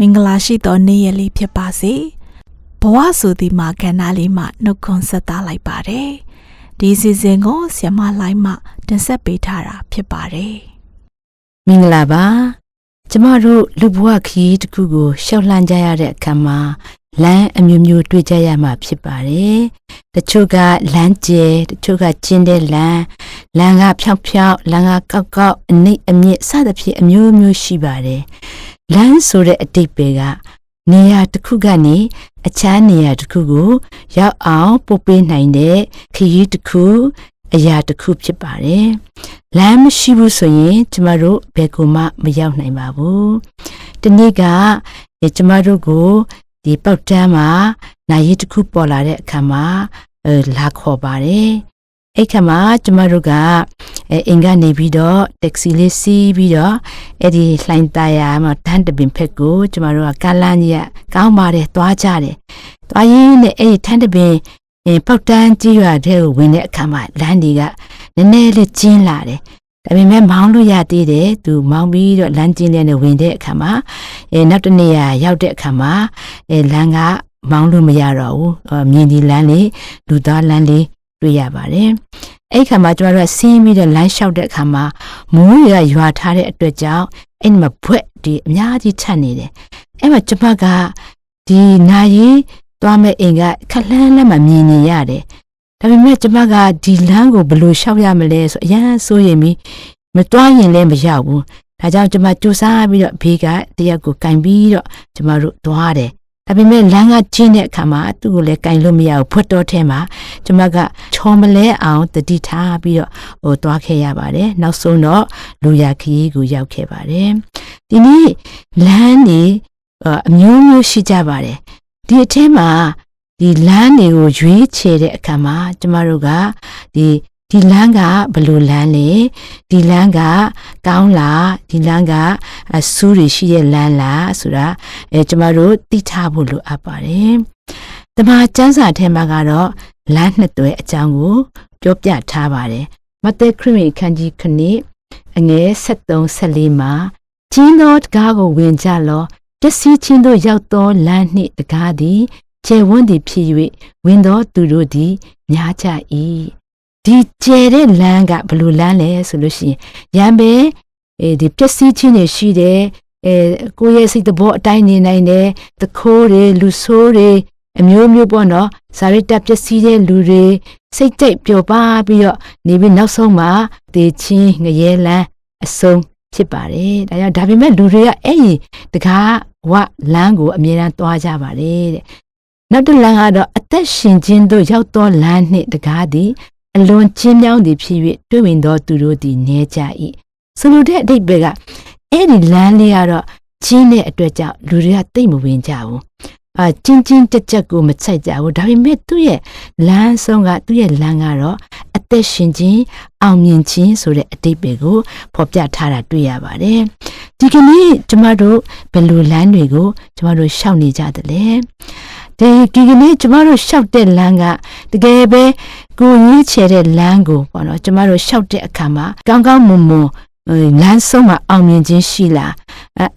မင်္ဂလာရှိသောနေ့ရက်လေးဖြစ်ပါစေဘဝဆိုဒီမှာကဏ္ဍလေးမှာနှုတ်ခွန်းဆက်သားလိုက်ပါတယ်ဒီစီစဉ်ကိုဆ iam မလိုင်းမှတင်ဆက်ပေးထားတာဖြစ်ပါတယ်မင်္ဂလာပါကျမတို့လူဘဝခရီးတစ်ခုကိုရှောက်လှမ်းကြရတဲ့အခါမှာလမ်းအမျိုးမျိုးတွေ့ကြရမှာဖြစ်ပါတယ်တချို့ကလမ်းကျဲတချို့ကကျင်းတဲ့လမ်းလမ်းကဖြောက်ဖြောက်လမ်းကကောက်ကောက်အနိမ့်အမြင့်စသဖြင့်အမျိုးမျိုးရှိပါတယ် လမ်းဆိုတဲ့အတိတ်ပဲကနေရာတစ်ခုကနေအခြားနေရာတစ်ခုကို ရောက်အောင်ပို့ပေးနိုင်တဲ့ခရီးတစ်ခုအရာတစ်ခုဖြစ်ပါတယ်။လမ်းမရှိဘူးဆိုရင် ကျမတို့ဘယ်ကိုမှမရောက်နိုင်ပါဘူး။ဒီနေ့ကအဲကျမတို့ကိုဒီပေါက်တန်းမှာနိုင်ရည်တစ်ခုပေါ်လာတဲ့အခါမှာအဲလာခေါ်ပါတယ်။ အဲ့ခါမှာကျမတို့ကအဲအင်ကနေပြီးတော့တက္ကစီလေးစီးပြီးတော့အဲ့ဒီလှိုင်းတရာမှာတန်းတပင်ဖက်ကိုကျမတို့ကကားလမ်းကြီးကကောင်းပါတယ်သွားကြတယ်။သွားရင်းနဲ့အဲ့ဒီထန်းတပင်အဲပေါက်တန်းကြီးရွာတဲ့ကိုဝင်တဲ့အခါမှာလမ်းတွေကနည်းနည်းလေးကျင်းလာတယ်။ဒါပေမဲ့မောင်းလို့ရသေးတယ်သူမောင်းပြီးတော့လမ်းကျင်းတဲ့နဲ့ဝင်တဲ့အခါမှာအဲနောက်တစ်နေရာရောက်တဲ့အခါမှာအဲလမ်းကမောင်းလို့မရတော့ဘူးအော်မြင်းဒီလမ်းလေးလူသားလမ်းလေး တွေ့ရပါတယ်။အဲ့ခါမှာကျမတို့ကဆင်းပြီးတော့လမ်းလျှောက်တဲ့အခါမှာမိုးရရွာထားတဲ့အတွက်ကြောင့်အဲ့ဒီမှာဘွက်ဒီအများကြီးထပ်နေတယ်။အဲ့မှာကျမကဒီနာရီသွားမဲ့အိမ်ကခက်လှမ်းလှမ်းမှမြင်နေရတယ်။ဒါပေမဲ့ကျမကဒီလမ်းကိုဘယ်လိုလျှောက်ရမလဲဆိုအရန်စိုးရင်ပြီးမသွားရင်လည်းမရောက်ဘူး။ဒါကြောင့်ကျမကြိုးစားပြီးတော့ဘေးကတရက်ကိုကင်ပြီးတော့ကျမတို့သွားတယ်။ ဒါပေမဲ့လမ်းကကျင်းတဲ့အခါမှာသူ့ကိုလည်းကင်လို့မရဘူးဖွက်တော်ထဲမှာကျမကချော်မလဲအောင်တတိထားပြီးတော့ဟိုသွားခဲ့ရပါတယ်။နောက်ဆုံးတော့လူရခရီးကိုရောက်ခဲ့ပါတယ်။ဒီနေ့လမ်းနေအမျိုးမျိုးရှိကြပါတယ်။ဒီအထဲမှာဒီလမ်းတွေကိုရွေးချယ်တဲ့အခါမှာကျမတို့ကဒီ ဒီလမ်းကဘယ်လိုလမ်းလဲဒီလမ်းကကောင်းလားဒီလမ်းကအဆူးတွေရှိတဲ့လမ်းလားဆိုတာအဲကျမတို့သိထားဖို့လိုအပ်ပါတယ်။တမန်ကျမ်းစာထဲမှာကတော့လမ်းနှစ်သွဲအကြောင်းကိုပြောပြထားပါတယ်။မဿဲခရစ်ဝင်ခန်းကြီးခနစ်အငယ်73 74မှာကျင်းသောတကားကိုဝင်ကြလောပျက်စီးခြင်းတို့ရောက်သောလမ်းနှင့်တကားသည်ကျယ်ဝန်းသည်ဖြစ်၍ဝင်သောသူတို့သည်များကြ၏ ဒီကျယ်တဲ့လမ်းကဘယ်လိုလမ်းလဲဆိုလို့ရှိရင်ရံပဲအဲဒီပျက်စီးခြင်းတွေရှိတယ်အဲကိုယ့်ရဲ့စိတ်တဘောအတိုင်းနေနိုင်တယ်တခိုးတွေလူဆိုးတွေအမျိုးမျိုးပေါ့နော်ဇာရိတပျက်စီးတဲ့လူတွေစိတ်ကြိတ်ပျော်ပါပြီးတော့နေပြီးနောက်ဆုံးမှာဒေချင်းငရဲလန်းအဆုံးဖြစ်ပါတယ်ဒါကြောင့်ဒါပေမဲ့လူတွေကအဲ့ဒီတကားဝလမ်းကိုအမြဲတမ်းသွားကြပါတယ်တဲ့နောက်တစ်လမ်းကတော့အသက်ရှင်ခြင်းတို့ရောက်သောလမ်းနှင့်တကားသည် အလွန်ချင်းမြောင်းသည်ဖြစ်၍တွေ့ဝင်သောသူတို့သည်နေကြ၏ဆိုလိုတဲ့အဓိပ္ပာယ်ကအဲ့ဒီလမ်းလေးကတော့ချင်းတဲ့အတွက်ကြောင့်လူတွေကတိတ်မဝင်ကြဘူးအာချင်းချင်းတက်တက်ကိုမချိုက်ကြဘူးဒါပေမဲ့သူ့ရဲ့လမ်းဆုံးကသူ့ရဲ့လမ်းကတော့အသက်ရှင်ခြင်းအောင်မြင်ခြင်းဆိုတဲ့အတိတ်ပဲကိုဖော်ပြထားတာတွေ့ရပါတယ်ဒီကနေ့ကျမတို့ဘယ်လိုလမ်းတွေကိုကျမတို့ရှောက်နေကြသလဲဒီဒီကနေ့ကျမတို့ရှောက်တဲ့လမ်းကတကယ်ပဲ ကိုရွေးချယ်တဲ့လမ်းကိုပေါ့နော်ကျမတို့ရှောက်တဲ့အခါမှာကောင်းကောင်းမွန်မွန်လမ်းဆုံးမှာအောင်မြင်ခြင်းရှိလား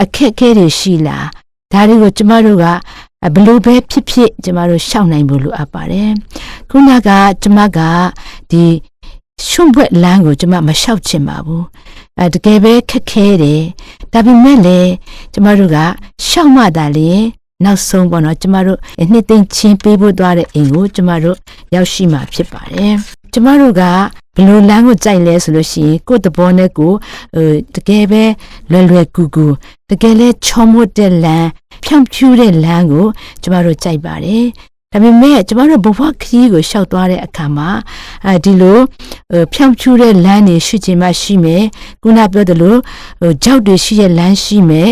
အခက်အခဲတွေရှိလားဒါတွေကိုကျမတို့ကဘလို့ပဲဖြစ်ဖြစ်ကျမတို့ရှောက်နိုင်ဖို့လိုအပ်ပါတယ်ခုနကကျမကဒီရှုံ့ဘွက်လမ်းကိုကျမမလျှောက်ချင်ပါဘူးအဲတကယ်ပဲခက်ခဲတယ်ဒါပေမဲ့လည်းကျမတို့ကရှောက်မှသာလေ နောက်ဆုံးပေါ့နော်ကျမတို့နှစ်သိမ့်ချင်းပေးဖို့သွားတဲ့အိမ်ကိုကျမတို့ရောက်ရှိမှာဖြစ်ပါတယ်ကျမတို့ကဘယ်လိုလမ်းကိုကြိုက်လဲဆိုလို့ရှိရင်ကိုယ့်တဘောနဲ့ကိုဟိုတကယ်ပဲလွယ်လွယ်ကူကူတကယ်လဲချောမွတ်တဲ့လမ်းဖြန့်ဖြူးတဲ့လမ်းကိုကျမတို့ကြိုက်ပါတယ် ဒါပေမဲ့ကျမတို့ဘဝခရီးကိုရှောက်သွားတဲ့အခါမှာအဲဒီလိုဖြောင်းဖြူးတဲ့လမ်းတွေရှိချင်မှရှိမယ်ခုနပြောသလိုဟိုကြောက်တွေရှိတဲ့လမ်းရှိမယ်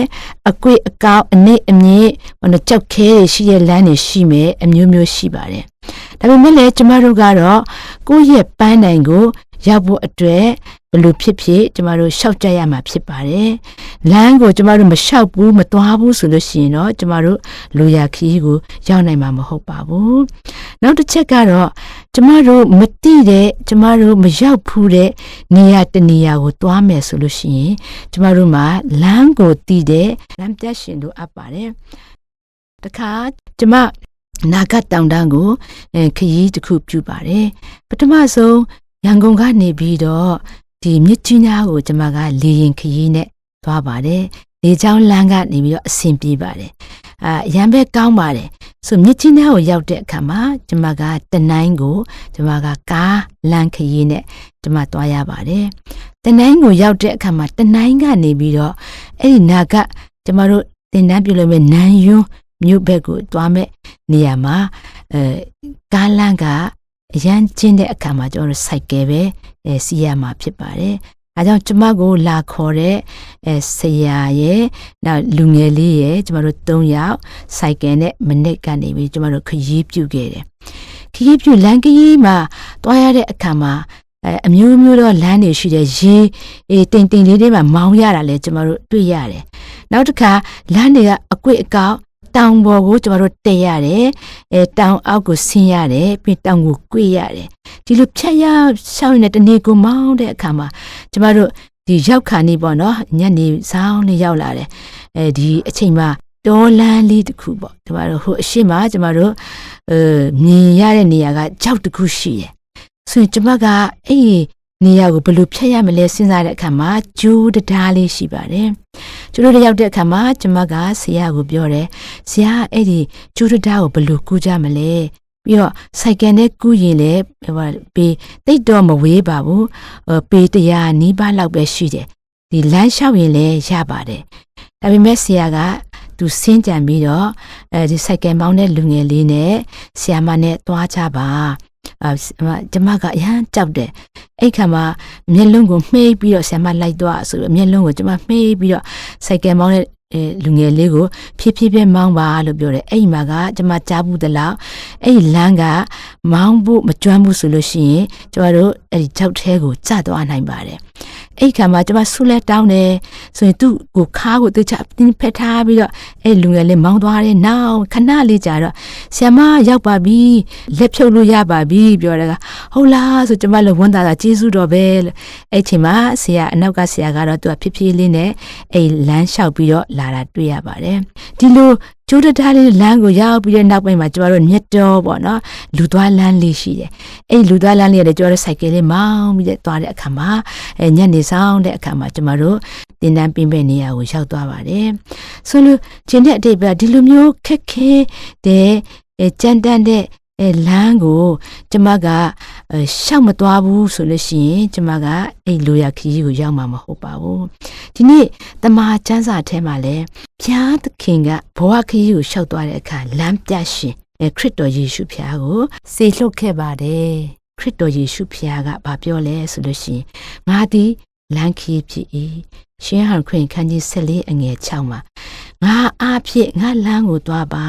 အကွေ့အကောက်အနစ်အမြင့်ဟိုကြောက်ခဲတွေရှိတဲ့လမ်းတွေရှိမယ်အမျိုးမျိုးရှိပါတယ်ဒါပေမဲ့လည်းကျမတို့ကတော့ကိုယ့်ရဲ့ပန်းတိုင်ကို ရောက်ဖို့အတွက်ဘယ်လိုဖြစ်ဖြစ်ကျမတို့ရှောက်ကြရမှာဖြစ်ပါတယ်။လမ်းကိုကျမတို့မလျှောက်ဘူးမသွားဘူးဆိုလို့ရှိရင်တော့ကျမတို့လူရခီးကိုရောက်နိုင်မှာမဟုတ်ပါဘူး။နောက်တစ်ချက်ကတော့ကျမတို့မတိတဲ့ကျမတို့မရောက်ဖူးတဲ့နေရာတစ်နေရာကိုသွားမယ်ဆိုလို့ရှိရင်ကျမတို့မှာလမ်းကိုတည်တဲ့လမ်းပြရှင်တို့အပ်ပါတယ်တခါကျမနာဂတ်တောင်တန်းကိုအဲခရီးတစ်ခုပြုပါတယ်ပထမဆုံး ရန်ကုန်ကနေပြီးတော့ဒီမြစ်ကြီးနားကိုကျမကလေရင်ခရီးနဲ့သွားပါတယ်လေချောင်းလမ်းကနေပြီးတော့အဆင်ပြေပါတယ်အာရံပဲကောင်းပါတယ်ဆိုမြစ်ကြီးနားကိုရောက်တဲ့အခါမှာကျမကတနိုင်းကိုကျမကကားလမ်းခရီးနဲ့ကျမသွားရပါတယ်တနိုင်းကိုရောက်တဲ့အခါမှာတနိုင်းကနေပြီးတော့အဲ့ဒီနာကကျမတို့တင်တန်းပြုလို့မဲ့နန်းယွန်းမြို့ဘက်ကိုသွားမဲ့နေရာမှာအဲကားလမ်းက အရန်ကျင်းတဲ့အခါမှာကျွန်တော်တို့စိုက်ကယ်ပဲအဲစီးရမှာဖြစ်ပါတယ်အဲကြောင့်ကျမကိုလာခေါ်တဲ့အဲဆရာရဲ့နောက်လူငယ်လေးရဲ့ကျမတို့၃ယောက်စိုက်ကယ်နဲ့မနစ်ကနေပြီးကျမတို့ခရီးပြုခဲ့တယ်ခရီးပြုလမ်းခရီးမှာတွားရတဲ့အခါမှာအဲအမျိုးမျိုးတော့လမ်းတွေရှိတယ်ရေအေးတိမ်တိမ်လေးတွေမှာမောင်းရတာလဲကျမတို့တွေ့ရတယ်နောက်တစ်ခါလမ်းတွေကအကွေ့အကောက် တောင်ပေါ်ကိုကျမတို့တက်ရတယ်အဲတောင်အောက်ကိုဆင်းရတယ်ပြီးတောင်ကိုကွေ့ရတယ်ဒီလိုဖြတ်ရရှောင်းနေတဲ့တနေ့ကိုမောင်းတဲ့အခါမှာကျမတို့ဒီရောက်ခါနေပေါ့နော်ညနေဆောင်နေရောက်လာတယ်အဲဒီအချိန်မှာတောလန်းလေးတစ်ခုပေါ့ကျမတို့ဟိုအရှိမကျမတို့အဲမြင်ရတဲ့နေရာကကြောက်တစ်ခုရှိတယ်ဆိုရင်ကျမကအဲ့ဒီ နေရာကိုဘယ်လိုဖြတ်ရမလဲစဉ်းစားတဲ့အခါမှာဂျိုးတရားလေးရှိပါတယ်ကျွန်တော်တို့ရောက်တဲ့အခါမှာကျမကဆရာကိုပြောတယ်ဆရာအဲ့ဒီဂျိုးတရားကိုဘယ်လိုကူးကြမလဲပြီးတော့စိုက်ကယ်နဲ့ကူးရင်လည်းဟိုပေတိတ်တော့မဝေးပါဘူးဟိုပေတရားနီးပါးလောက်ပဲရှိတယ်ဒီလမ်းလျှောက်ရင်လည်းရပါတယ်ဒါပေမဲ့ဆရာကသူစင်းကြံပြီးတော့အဲဒီစိုက်ကယ်မောင်းတဲ့လူငယ်လေးနဲ့ဆရာမနဲ့တွားကြပါ အာကျမကအရန်ကြောက်တယ်အဲ့ခါမှာမျက်လုံးကိုမှေးပြီးတော့ဆရာမလိုက်သွားဆိုပြီးမျက်လုံးကိုကျမမှေးပြီးတော့စိုက်ကယ်မောင်းတဲ့အဲလူငယ်လေးကိုဖြည်းဖြည်းဖြည်းမောင်းပါလို့ပြောတယ်အဲ့ဒီမှာကကျမကြားဘူးတလောက်အဲ့ဒီလမ်းကမောင်းဖို့မကျွမ်းဘူးဆိုလို့ရှိရင်ကျမတို့အဲ့ဒီကြောက်သေးကိုကျသွားနိုင်ပါတယ် အဲ့ခါမှာကျမဆူလက်တောင်းတယ်ဆိုရင်သူ့ကိုခါကိုတေချာတင်းဖက်ထားပြီးတော့အဲ့လူငယ်လေးမောင်းသွားတယ်နောက်ခဏလေးကြာတော့ဆ iam မရောက်ပါပြီလက်ဖြုတ်လို့ရပါပြီပြောတယ်ကဟုတ်လားဆိုကျမလည်းဝန်တာတာကျေးဇူးတော်ပဲလို့အဲ့ချိန်မှာဆရာအနောက်ကဆရာကတော့သူကဖြည်းဖြည်းလေးနဲ့အဲ့လမ်းလျှောက်ပြီးတော့လာတာတွေ့ရပါတယ်ဒီလိုကျိုးတထားလေးလမ်းကိုရောက်ပြီးတဲ့နောက်ပိုင်းမှာကျမတို့မြတ်တော်ပေါ့နော်လူသွားလမ်းလေးရှိတယ် အဲ့လူသွားလမ်းလေးရတယ်ကျမတို့စိုက်ကယ်လေးမောင်းပြီးတဲ့သွားတဲ့အခါမှာအဲညနေဆောင်တဲ့အခါမှာကျမတို့တင်တန်းပင်ပဲနေရာကိုရောက်သွားပါတယ်ဆိုလို့ခြင်းတဲ့အတိတ်ပဲဒီလိုမျိုးခက်ခဲတဲ့အဲကြမ်းတမ်းတဲ့အဲလမ်းကိုကျမကအဲရှောက်မသွားဘူးဆိုလို့ရှိရင်ကျမကအဲ့လိုရခရီးကိုရောက်မှာမဟုတ်ပါဘူးဒီနေ့တမန်ကျမ်းစာထဲမှာလဲဖျားသခင်ကဘဝခရီးကိုရှောက်သွားတဲ့အခါလမ်းပြရှင်အဲ ခရစ်တော်ယေရှုဖျားကိုစေလွှတ်ခဲ့ပါတယ်ခရစ်တော်ယေရှုဖျားကဘာပြောလဲဆိုလို့ရှိရင်ငါသည်လမ်းခရီးဖြစ်၏ရှင်ဟန်ခရင်ခန်းကြီး14အငယ်6မှာငါအားဖြင့်ငါလမ်းကိုသွားပါ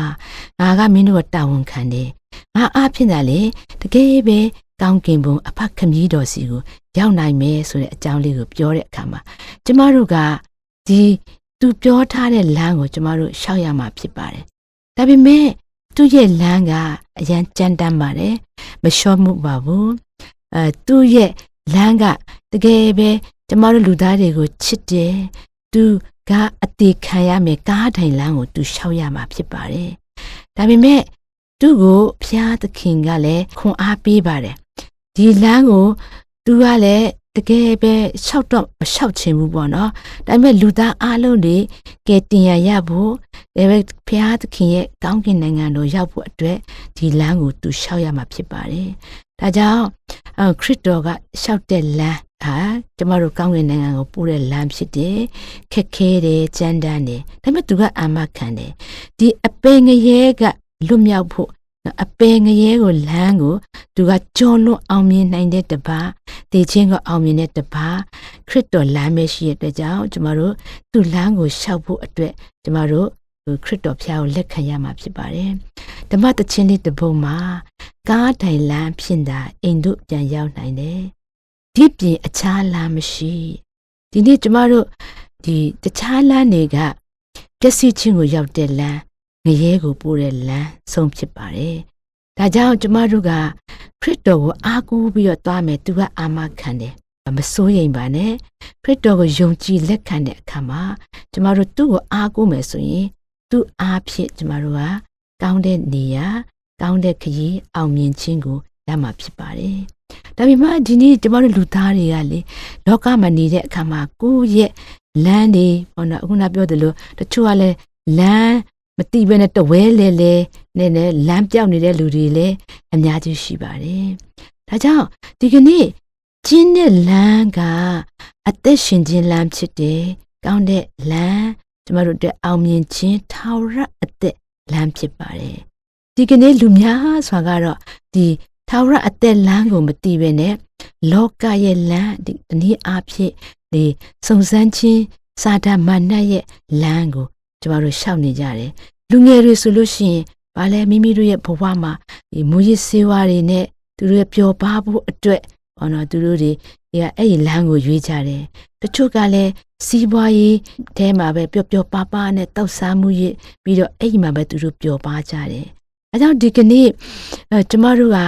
ငါကမင်းတို့တာဝန်ခံတယ်ငါအားဖြင့်သာလေတကယ်ပဲကောင်းကင်ဘုံအဖခမည်းတော်စီကိုရောက်နိုင်မယ်ဆိုတဲ့အကြောင်းလေးကိုပြောတဲ့အခါမှာကျမတို့ကဒီသူပြောထားတဲ့လမ်းကိုကျမတို့ရှောက်ရမှာဖြစ်ပါတယ်ဒါပေမဲ့ သူ့ရဲ့လမ်းကအရန်ကြမ်းတမ်းပါတယ်မလျှော့မှုပါဘူးအဲသူ့ရဲ့လမ်းကတကယ်ပဲကျမတို့လူသားတွေကိုချစ်တယ်သူကအသေးခံရမယ်ကားထိုင်လမ်းကိုသူရှောက်ရမှာဖြစ်ပါတယ်ဒါပေမဲ့သူ့ကိုဖျားသခင်ကလည်းခွန်အားပေးပါတယ်ဒီလမ်းကိုသူကလည်း တကယ်ပဲရှောက်တော့မရှောက်ချင်ဘူးပေါ့နော်ဒါပေမဲ့လူသားအားလုံးတွေကဲတင်ရရဖို့ဒါပေမဲ့ဖျားသခင်ရဲ့ကောင်းကင်နိုင်ငံတော်ရောက်ဖို့အတွက်ဒီလမ်းကိုသူရှောက်ရမှာဖြစ်ပါတယ်ဒါကြောင့်အော်ခရစ်တော်ကရှောက်တဲ့လမ်းဟာကျမတို့ကောင်းကင်နိုင်ငံကိုပို့တဲ့လမ်းဖြစ်တယ်ခက်ခဲတယ်ကြမ်းတမ်းတယ်ဒါပေမဲ့သူကအာမခံတယ်ဒီအပေငရဲကလွတ်မြောက်ဖို့ အပေငရဲကိုလမ်းကိုသူကကြောလွတ်အောင်မြင်နိုင်တဲ့တပါတည်ခြင်းကိုအောင်မြင်တဲ့တပါခရစ်တော်လမ်းပဲရှိတဲ့အတွက်ကြောင့်ကျမတို့သူ့လမ်းကိုရှောက်ဖို့အတွက်ကျမတို့ခရစ်တော်ဖျားကိုလက်ခံရမှာဖြစ်ပါတယ်ဓမ္မတခြင်းလေးတစ်ပုဒ်မှာကားတိုင်လမ်းဖြစ်တာအိမ်တို့ပြန်ရောက်နိုင်တယ်ဒီပြင်အခြားလမ်းမရှိဒီနေ့ကျမတို့ဒီတခြားလမ်းတွေကပျက်စီးခြင်းကိုရောက်တဲ့လမ်း ငရဲကိုပို့တဲ့လမ်းဆုံးဖြစ်ပါတယ်။ဒါကြောင့်ကျမတို့ကခရစ်တော်ကိုအားကိုးပြီးတော့သွားမယ်သူကအာမခံတယ်မစိုးရိမ်ပါနဲ့ခရစ်တော်ကိုယုံကြည်လက်ခံတဲ့အခါမှာကျမတို့သူ့ကိုအားကိုးမယ်ဆိုရင်သူ့အားဖြင့်ကျမတို့ကကောင်းတဲ့နေရာကောင်းတဲ့ခရီးအောင်မြင်ခြင်းကိုရမှာဖြစ်ပါတယ်။ဒါပေမဲ့ဒီနေ့ကျမတို့လူသားတွေကလေလောကမှာနေတဲ့အခါမှာကိုယ့်ရဲ့လမ်းတွေဟောနော်အခုနပြောသလိုတချို့ကလည်းလမ်း မတိဘဲနဲ့တဝဲလဲလဲနဲ့နဲ့လမ်းပြောက်နေတဲ့လူတွေလည်းအများကြီးရှိပါတယ်။ဒါကြောင့်ဒီကနေ့ကျင်းတဲ့လမ်းကအသက်ရှင်ခြင်းလမ်းဖြစ်တယ်။ကောင်းတဲ့လမ်းကျမတို့အတွက်အောင်မြင်ခြင်းထာဝရအသက်လမ်းဖြစ်ပါတယ်။ဒီကနေ့လူများစွာကတော့ဒီထာဝရအသက်လမ်းကိုမသိဘဲနဲ့လောကရဲ့လမ်းဒီတနည်းအားဖြင့်ဒီစုံစမ်းခြင်းစာဒမာနရဲ့လမ်းကို ကျမတို့ရှောက်နေကြတယ်။လူငယ်တွေဆိုလို့ရှိရင်ဘာလဲမိမိတို့ရဲ့ဘဝမှာဒီမူရစ်စေဝါတွေနဲ့သူတို့ရဲ့ပျော်ပါဖို့အတွက်ဟောနော်သူတို့တွေဒီကအဲ့ဒီလမ်းကိုရွေးကြတယ်တချို့ကလည်းစီးပွားရေးထဲမှာပဲပျော်ပျော်ပါပါနဲ့တောက်စားမှုရပြီးတော့အဲ့ဒီမှာပဲသူတို့ပျော်ပါကြတယ်အဲကြောင့်ဒီကနေ့အဲကျမတို့က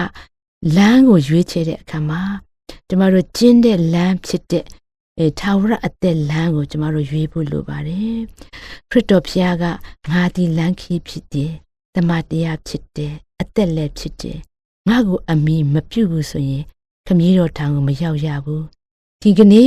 လမ်းကိုရွေးချယ်တဲ့အခါမှာကျမတို့ကျင်းတဲ့လမ်းဖြစ်တဲ့ အဲထာဝရအသက်လမ်းကိုကျမတို့ရွေးဖို့လိုပါတယ်ခရစ်တော်ဖျားကငါဒီလမ်းခီးဖြစ်တယ်တမန်တရားဖြစ်တယ်အသက်လည်းဖြစ်တယ်ငါ့ကိုအမိမပြုတ်ဘူးဆိုရင်ခမည်းတော်ထံကိုမရောက်ရဘူးဒီကနေ့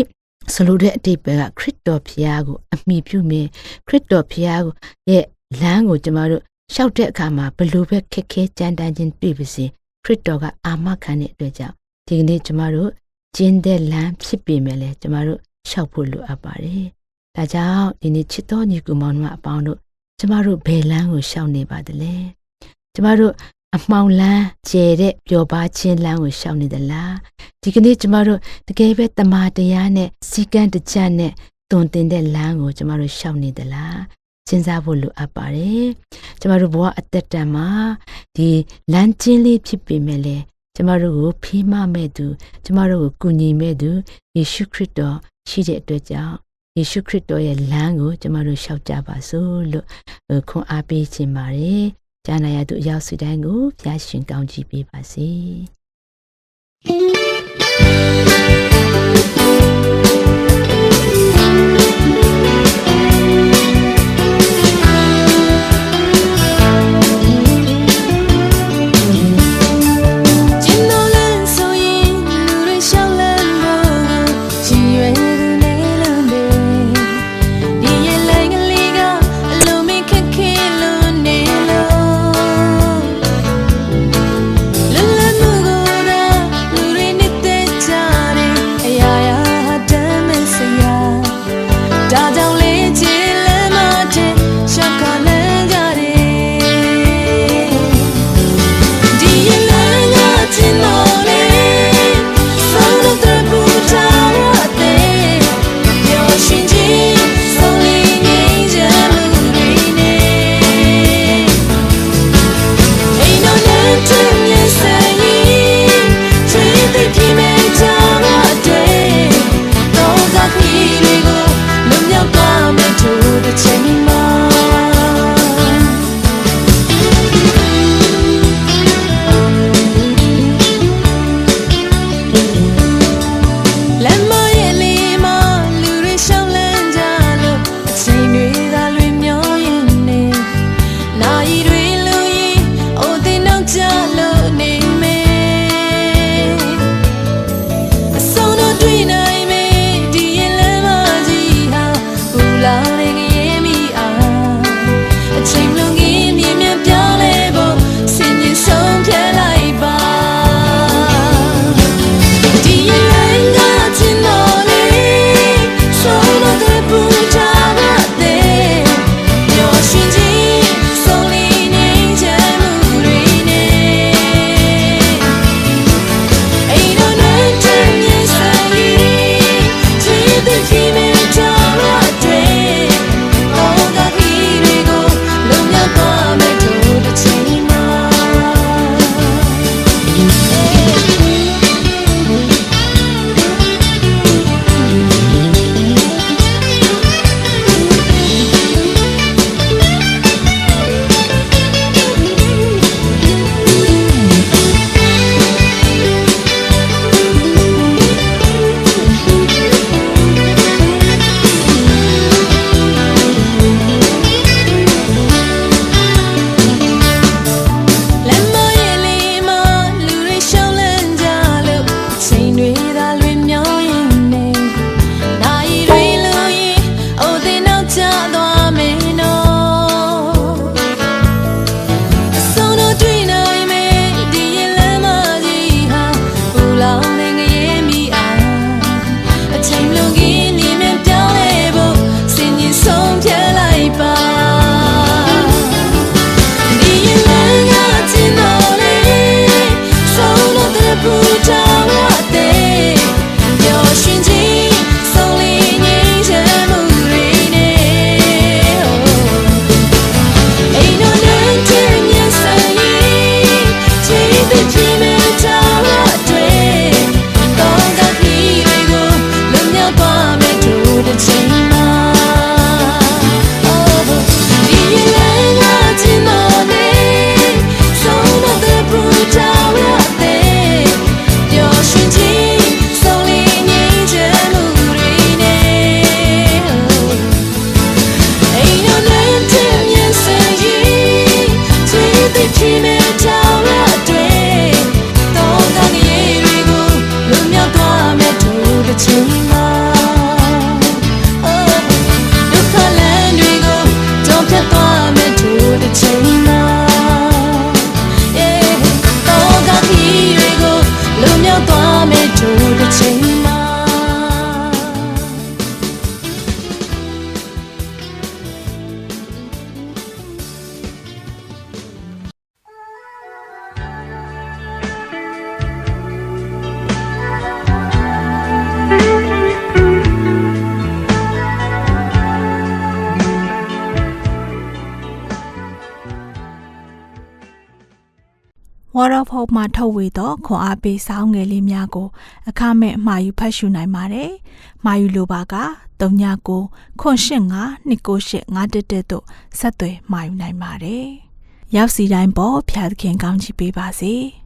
ဆိုလိုတဲ့အတိတ်ပဲကခရစ်တော်ဖျားကိုအမိပြုမင်းခရစ်တော်ဖျားကိုရဲ့လမ်းကိုကျမတို့ရှောက်တဲ့အခါမှာဘလို့ပဲခက်ခဲကြမ်းတမ်းခြင်းတွေ့ပါစေခရစ်တော်ကအာမခံတဲ့အတွက်ကြောင့်ဒီကနေ့ကျမတို့ ကျင်းတဲ့လမ်းဖြစ်ပေမဲ့လည်းကျမတို့ရှောက်ဖို့လိုအပ်ပါတယ်ဒါကြောင့်ဒီနေ့ချစ်တော်ညီကူမောင်တို့အပေါင်းတို့ကျမတို့ဘယ်လမ်းကိုရှောက်နေပါသလဲကျမတို့အမှောင်လန်းကျဲတဲ့ပျော်ပါခြင်းလမ်းကိုရှောက်နေသလားဒီကနေ့ကျမတို့တကယ်ပဲတမာတရားနဲ့စီကံတကြနဲ့တွင်တင်တဲ့လမ်းကိုကျမတို့ရှောက်နေသလားစဉ်းစားဖို့လိုအပ်ပါတယ်ကျမတို့ဘဝအသက်တန်မှာဒီလမ်းကျင်းလေးဖြစ်ပေမဲ့လေ ကျမတို့ကိုဖေးမမဲ့သူကျမတို့ကိုကူညီမဲ့သူယေရှုခရစ်တော်ရှိတဲ့အတွက်ကြောင့်ယေရှုခရစ်တော်ရဲ့လမ်းကိုကျမတို့ရှောက်ကြပါစို့လို့ခွန်အားပေးခြင်းပါတယ်။ကြားနာရသူအရောက်စီတိုင်းကိုဖျားရှင်ကောင်းချီးပေးပါစေ။ Waterfall မှာထုတ်ဝေသောခွန်အားပေးစောင်းငယ်လေးများကို အခမဲ့အမှာယူဖတ်ရှုနိုင်ပါတယ်။မှာယူလိုပါက39ခွန်85 298 511တို့ဆက်သွယ်မှာယူနိုင်ပါတယ်။ရောက်စီတိုင်းပေါ်ဖျားသခင်ကောင်းချီးပေးပါစေ။